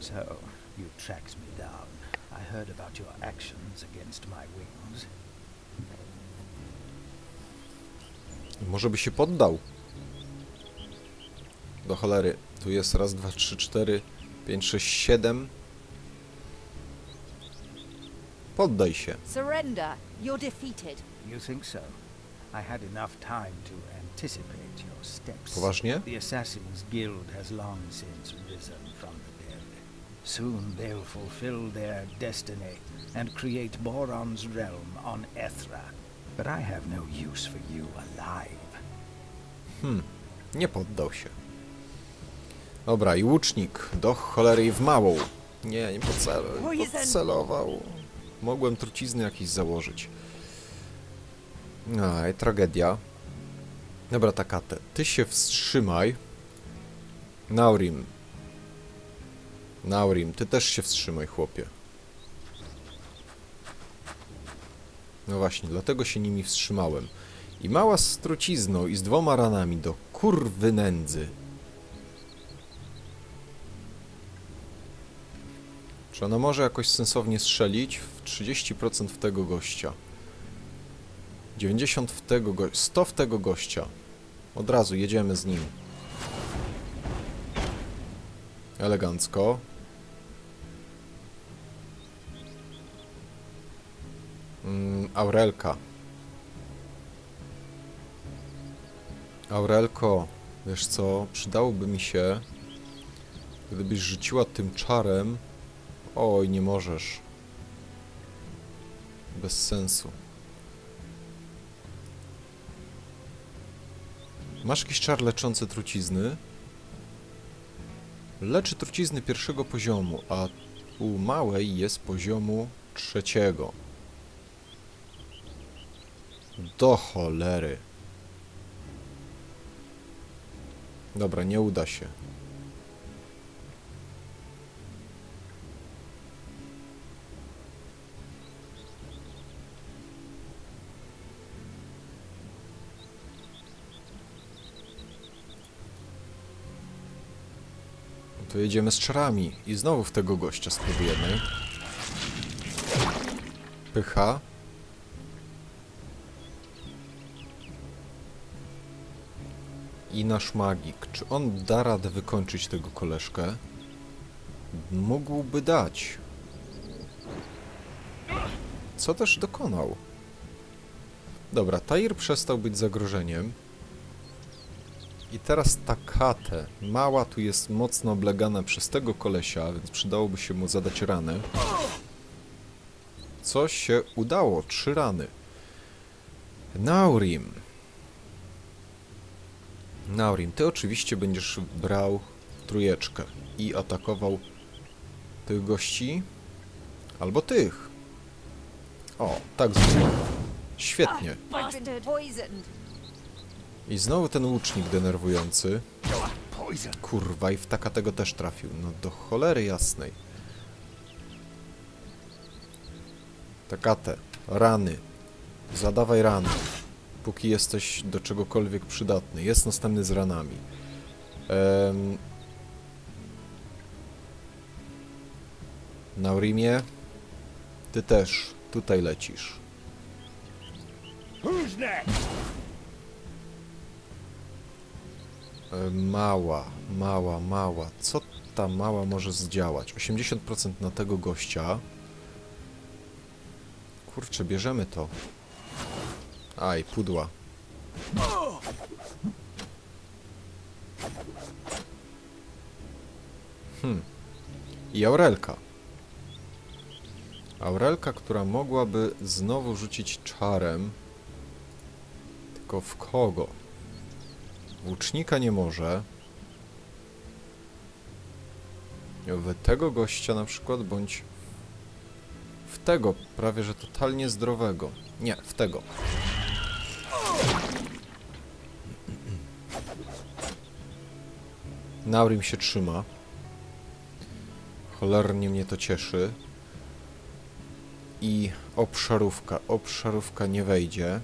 So, you tracked me down. I heard about your actions against my wings. Może by się poddał. Do cholery. Tu jest raz, dwa, trzy, cztery, pięć, sześć, siedem. Poddaj się. Surrender. You're defeated. You think so? I had enough time to anticipate your steps. Poważnie? The Assassin's Guild has long since risen from the. Soon they'll fulfill their destiny and create Boron's realm on Ethra. But I have no use for you alive. Hmm, nie poddał się. Dobra, i łucznik. Do cholery i w małą. Nie, nie pocel- Poison. podcelował. Mogłem trucizny jakieś założyć. Aj, tragedia. Dobra, Takate, ty się wstrzymaj. Naurim. Naurim, ty też się wstrzymaj, chłopie. No właśnie, dlatego się nimi wstrzymałem. I mała z trucizną i z dwoma ranami do kurwy nędzy. Czy ona może jakoś sensownie strzelić? W 30% w tego gościa. 90 w tego go 100 w tego gościa. Od razu jedziemy z nim. Elegancko. Aurelka. Aurelko, wiesz co, przydałoby mi się, gdybyś rzuciła tym czarem. Oj, nie możesz. Bez sensu. Masz jakiś czar leczący trucizny? Leczy trucizny pierwszego poziomu, a u małej jest poziomu trzeciego. Do cholery. Dobra, nie uda się. To jedziemy z czarami i znowu w tego gościa spróbujemy. Pycha. I nasz magik. Czy on da radę wykończyć tego koleżkę? Mógłby dać. Co też dokonał. Dobra, Tair przestał być zagrożeniem. I teraz Takate. Mała tu jest mocno oblegana przez tego kolesia, więc przydałoby się mu zadać ranę. Co się udało? Trzy rany. Naurim. Naurim, ty oczywiście będziesz brał trójeczkę i atakował tych gości albo tych. O, tak zrobię. Świetnie. I znowu ten łucznik denerwujący. Kurwa, i w taka tego też trafił. No do cholery jasnej. Takate, rany. Zadawaj rany. Póki jesteś do czegokolwiek przydatny. Jest następny z ranami. Um, Naurimie, ty też tutaj lecisz. E, Mała, mała, mała. Co ta mała może zdziałać? 80% na tego gościa. Kurczę, bierzemy to. Aj, pudła. Hmm. I Aurelka. Aurelka, która mogłaby znowu rzucić czarem. Tylko w kogo? Łucznika nie może. W tego gościa na przykład, bądź w tego, prawie że totalnie zdrowego. Nie, w tego. Naurim się trzyma. Cholernie mnie to cieszy. I obszarówka. Obszarówka nie wejdzie.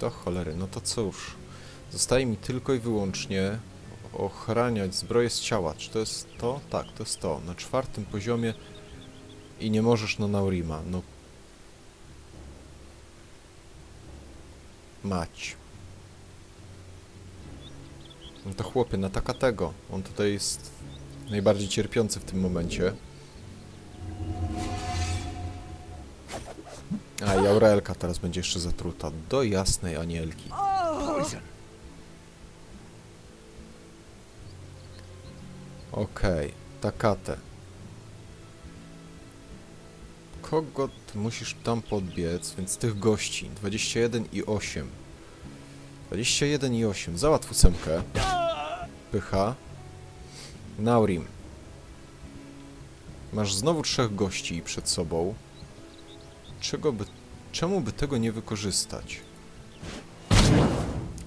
Do cholery, no to cóż. Zostaje mi tylko i wyłącznie ochraniać zbroję z ciała. Czy to jest to? Tak, to jest to. Na czwartym poziomie i nie możesz na Naurima. No. Mać. No to chłopie, na Takatego. On tutaj jest najbardziej cierpiący w tym momencie. A i Aurelka teraz będzie jeszcze zatruta. Do jasnej anielki. Okej, Takate. Kogo musisz tam podbiec, więc tych gości 21 i 8. 21 i 8. Załatw ósemkę. Pycha. Naurim. Masz znowu trzech gości przed sobą. Czego by... Czemu by tego nie wykorzystać?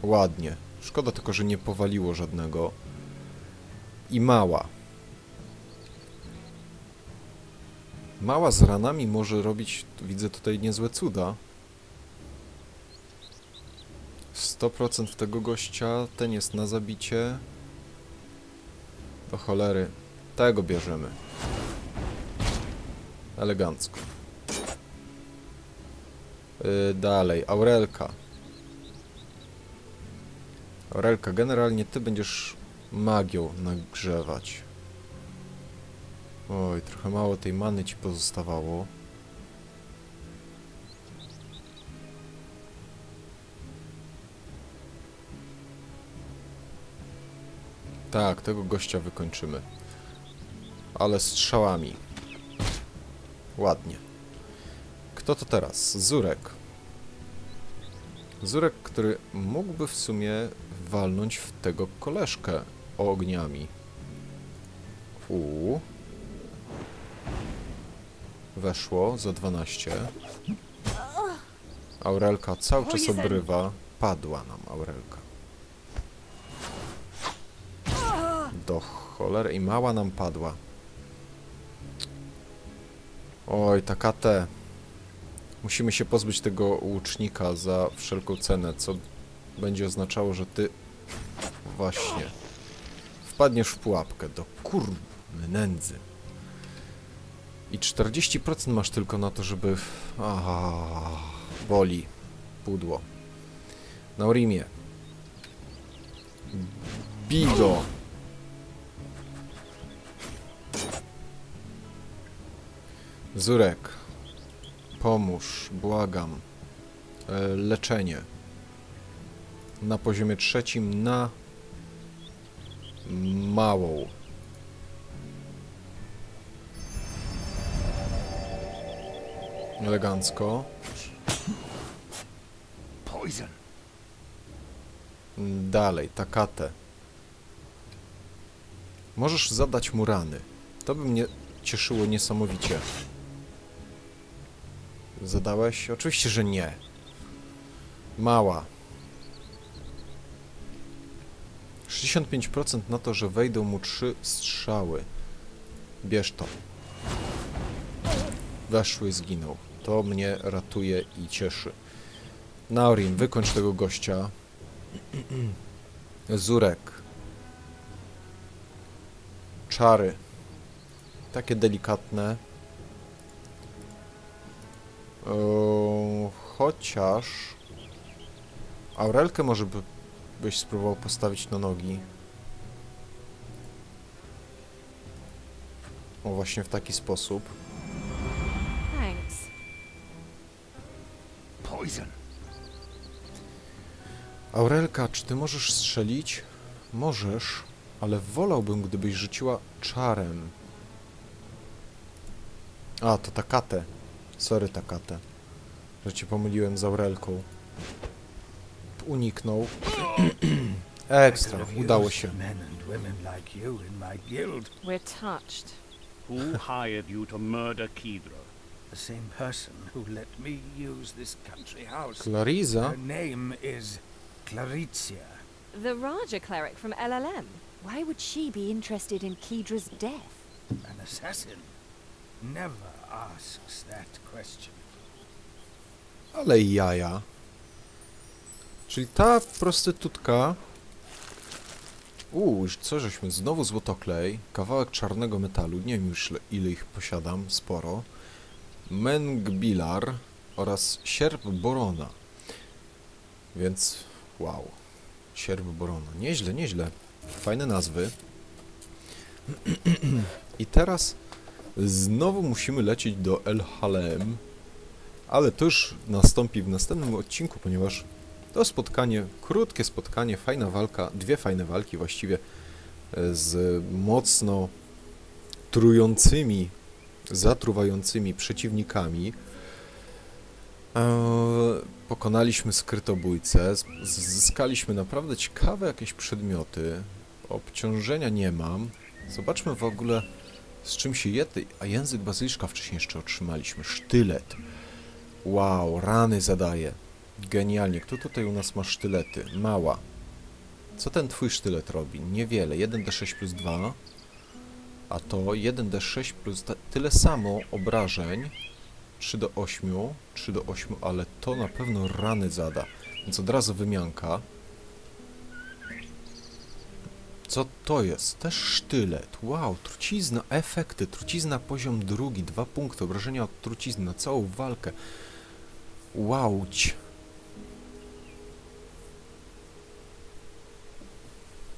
Ładnie. Szkoda tylko, że nie powaliło żadnego i mała. Mała z ranami może robić, widzę tutaj niezłe cuda. 100% w tego gościa, ten jest na zabicie. Do cholery. Tego bierzemy. Elegancko. Yy, dalej, Aurelka. Aurelka, generalnie ty będziesz magią nagrzewać. Oj, trochę mało tej many ci pozostawało. Tak, tego gościa wykończymy. Ale strzałami. Ładnie. Kto to teraz? Zurek. Zurek, który mógłby w sumie walnąć w tego koleżkę ogniami. U. Weszło za 12. Aurelka cały czas obrywa. Padła nam Aurelka. Do cholery i mała nam padła. Oj, takate. Musimy się pozbyć tego łucznika za wszelką cenę, co będzie oznaczało, że ty właśnie wpadniesz w pułapkę do kur nędzy. I 40% masz tylko na to, żeby... Aha, boli pudło. Na Orimie. Bigo. Zurek. Pomóż, błagam. E, leczenie. Na poziomie trzecim na małą. Elegancko. Poison. Dalej, Takate. Możesz zadać mu rany. To by mnie cieszyło niesamowicie. Zadałeś? Oczywiście, że nie. Mała. 65% na to, że wejdą mu trzy strzały. Bierz to. Weszły, zginął. To mnie ratuje i cieszy. Naurin, wykończ tego gościa. Zurek. Czary. Takie delikatne. Eee, chociaż... Aurelkę może by, byś spróbował postawić na nogi. O, właśnie w taki sposób. Thanks. Poison. Aurelka, czy ty możesz strzelić? Możesz, ale wolałbym, gdybyś rzuciła czarem. A, to Takate. Sorry, Takate. Że cię pomyliłem z Aurelką. Uniknął. Ekstra, udało się. We're touched. Who hired you to murder Kidro? The same person who let me use this country house. Clariza? Her name is Claritia. The Raja cleric from LLM. Why would she be interested in Kedra's death? An assassin never asks that question. Ale jaja. Czyli ta prostytutka Uuu, co żeśmy? Znowu złotoklej, kawałek czarnego metalu, nie wiem już ile ich posiadam, sporo. Mengbilar oraz sierp Borona. Więc, wow. Sierp Borona. Nieźle, nieźle. Fajne nazwy. I teraz znowu musimy lecieć do El Halem. Ale to już nastąpi w następnym odcinku, ponieważ to spotkanie, krótkie spotkanie, fajna walka, dwie fajne walki właściwie e, z mocno trującymi, zatruwającymi przeciwnikami. Eee, pokonaliśmy skrytobójcę, zyskaliśmy naprawdę ciekawe jakieś przedmioty. Obciążenia nie mam. Zobaczmy w ogóle z czym się je, a język bazyliszka wcześniej jeszcze otrzymaliśmy. Sztylet. Wow, rany zadaje. Genialnie. Kto tutaj u nas ma sztylety? Mała. Co ten twój sztylet robi? Niewiele. 1d6 plus 2. A to 1d6 plus tyle samo obrażeń. 3 do 8. 3 do 8, ale to na pewno rany zada. Więc od razu wymianka. Co to jest? Też sztylet. Wow, trucizna, efekty. Trucizna poziom drugi, dwa punkty. Obrażenia od trucizny na całą walkę. Łauć.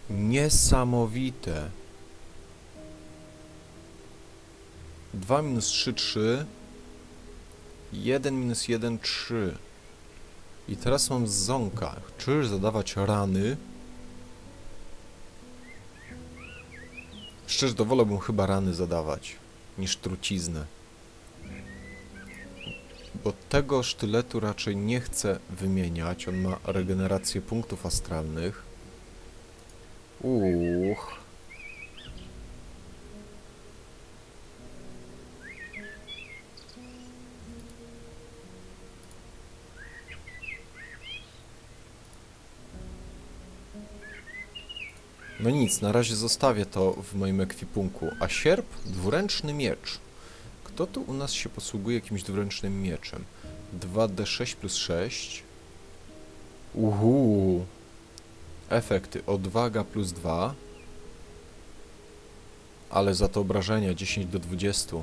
Niesamowite. 2 minus 3, 3. 1 minus 1, 3. I teraz mam ząka. Czyż zadawać rany? Szczerze, to wolałbym chyba rany zadawać, niż truciznę. Bo tego sztyletu raczej nie chcę wymieniać. On ma regenerację punktów astralnych. Uch. No nic, na razie zostawię to w moim ekwipunku. A sierp? Dwuręczny miecz. Kto tu u nas się posługuje jakimś dwuręcznym mieczem? 2d6 plus 6. Uhu. Efekty. Odwaga plus 2. Ale za to obrażenia 10 do 20.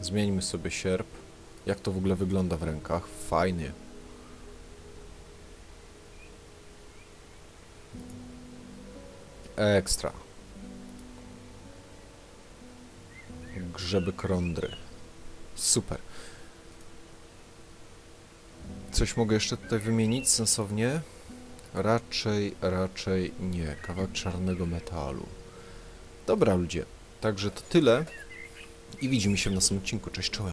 Zmieńmy sobie sierp. Jak to w ogóle wygląda w rękach? Fajnie. Ekstra. Grzeby krądry. Super. Coś mogę jeszcze tutaj wymienić sensownie? Raczej, raczej nie. Kawałek czarnego metalu. Dobra ludzie, także to tyle. I widzimy się w następnym odcinku. Cześć czołem.